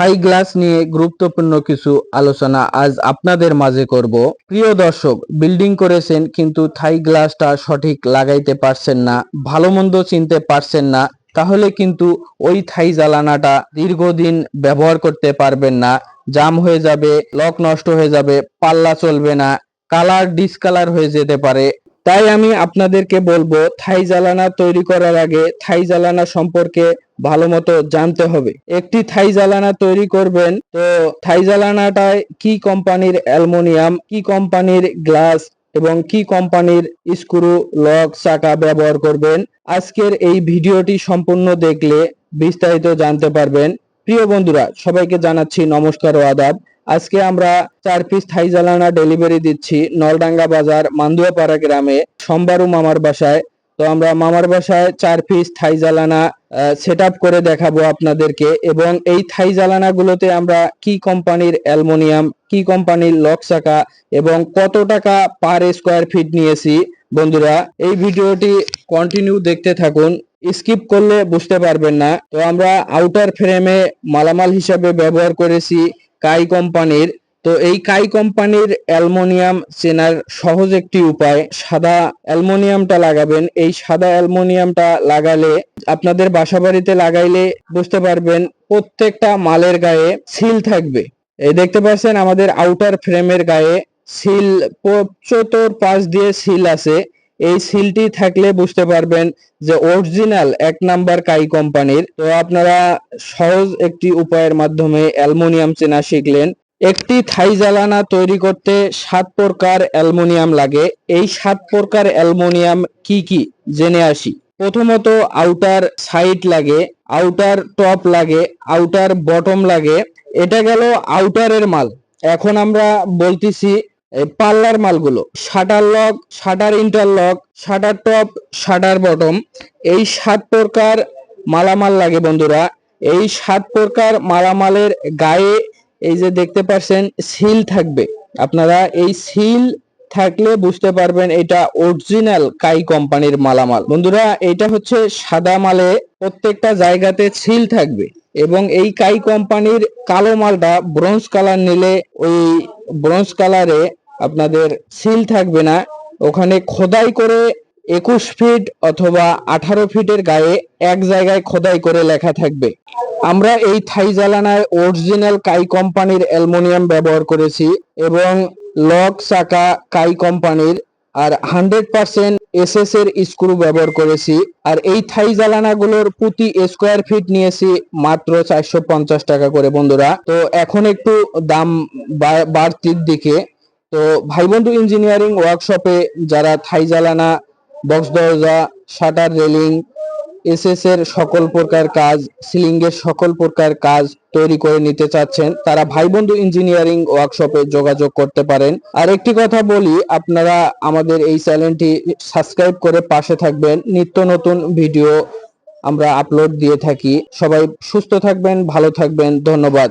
Thai glass নিয়ে গুরুত্বপূর্ণ কিছু আলোচনা আজ আপনাদের মাঝে করব। প্রিয় দর্শক, বিল্ডিং করেছেন কিন্তু থাই গ্লাসটা সঠিক লাগাইতে পারছেন না, ভালো মন্দ চিনতে পারছেন না, তাহলে কিন্তু ওই থাই জ্বালানাটা দীর্ঘদিন ব্যবহার করতে পারবেন না, জাম হয়ে যাবে, লক নষ্ট হয়ে যাবে, পাল্লা চলবে না, কালার ডিসকালার হয়ে যেতে পারে তাই আমি আপনাদেরকে বলব, থাই জ্বালানা তৈরি করার আগে থাই জ্বালানা সম্পর্কে ভালো মতো জানতে হবে। একটি থাই জ্বালানা তৈরি করবেন, তো থাই জ্বালানাটায় কি কোম্পানির অ্যালুমিনিয়াম, কি কোম্পানির গ্লাস এবং কি কোম্পানির স্ক্রু লক চাকা ব্যবহার করবেন, আজকের এই ভিডিওটি সম্পূর্ণ দেখলে বিস্তারিত জানতে পারবেন। প্রিয় বন্ধুরা, সবাইকে জানাচ্ছি নমস্কার ও আদাব। আজকে আমরা চার পিস থাই জ্বালানা ডেলিভারি দিচ্ছি নলডাঙ্গা বাজার মান্দুয়াপাড়া গ্রামে। সোমবারও মামার বাসায়। তো আমরা মামার বাসায় চার পিস থাই জ্বালানা সেট করে দেখাবো আপনাদেরকে এবং এই থাই জ্বালানা গুলোতে আমরা কি কোম্পানির অ্যালুমিনিয়াম, কি কোম্পানির লক চাকা এবং কত টাকা পার স্কোয়ার ফিট নিয়েছি। বন্ধুরা, এই ভিডিওটি কন্টিনিউ দেখতে থাকুন। স্কিপ করলে বুঝতে পারবেন না। তো আমরা আউটার ফ্রেমে মালামাল হিসাবে ব্যবহার করেছি। কাই কোম্পানির। তো এই কাই কোম্পানির অ্যালুমিনিয়াম চেনার সহজ একটি উপায়, সাদা অ্যালুমিনিয়ামটা লাগাবেন। এই সাদা অ্যালুমিনিয়ামটা লাগালে, আপনাদের বাসা বাড়িতে লাগাইলে বুঝতে পারবেন প্রত্যেকটা মালের গায়ে সিল থাকবে। এই দেখতে পাচ্ছেন আমাদের আউটার ফ্রেমের গায়ে সিল চতুর পাশ দিয়ে সিল আছে। এই সিলটি থাকলে বুঝতে পারবেন যে অরিজিনাল এক নাম্বার কাই কোম্পানির। তো আপনারা সহজ একটি উপায়ের মাধ্যমে অ্যালুমিনিয়াম চেনা শিখলেন। একটি থাই জ্বালানা তৈরি করতে সাত প্রকার অ্যালুমিনিয়াম লাগে। এই সাত প্রকার অ্যালুমিনিয়াম কি কি? জেনে আসি। প্রথমত আউটার সাইড লাগে, আউটার টপ লাগে, আউটার বটম লাগে। এটা গেল আউটারের মাল। এখন আমরা বলতেছি এই পাল্লার মালগুলো, shutter lock, shutter interlock, shutter top, shutter bottom, এই সাত প্রকার মালামাল লাগে বন্ধুরা। এই সাত প্রকার মালামালের গায়ে এই যে দেখতে পাচ্ছেন সিল থাকবে। আপনারা এই সিল থাকলে বুঝতে পারবেন এটা অরিজিনাল কাই কোম্পানির মালামাল। বন্ধুরা, এটা হচ্ছে সাদা মালে প্রত্যেকটা জায়গাতে সিল থাকবে এবং এই কাই কোম্পানির কালো মালটা ব্রোঞ্জ কালার নিলে ওই ব্রোঞ্জ কালারে আপনাদের সিল থাকবে না। ওখানে খোদাই করে একুশ ফিট অথবা আঠারো ফিটের গায়ে এক জায়গায় খোদাই করে লেখা থাকবে। আমরা এই থাই জ্বালানায় অরিজিনাল কাই কোম্পানির অ্যালুমিনিয়াম ব্যবহার করেছি এবং লক চাকা কাই কোম্পানির আর হান্ড্রেড পার্সেন্ট এস এস এর স্ক্রু ব্যবহার করেছি। আর এই থাই জ্বালানাগুলোর প্রতি স্কোয়ার ফিট নিয়েছি মাত্র চারশো পঞ্চাশ টাকা করে বন্ধুরা। তো এখন একটু দাম বাড়তির দিকে। তো ভাই বন্ধু ইঞ্জিনিয়ারিং ওয়ার্কশপে যারা থাই জ্বালানা, বক্স দরজা, শাটার রেলিং, এসএস এর সকল প্রকার কাজ, সিলিং এর সকল প্রকার কাজ তৈরি করে নিতে চাচ্ছেন, তারা ভাই বন্ধু ইঞ্জিনিয়ারিং ওয়ার্কশপে যোগাযোগ করতে পারেন। আর একটি কথা বলি, আপনারা আমাদের এই চ্যানেলটি সাবস্ক্রাইব করে পাশে থাকবেন। নিত্য নতুন ভিডিও আমরা আপলোড দিয়ে থাকি। সবাই সুস্থ থাকবেন, ভালো থাকবেন, ধন্যবাদ।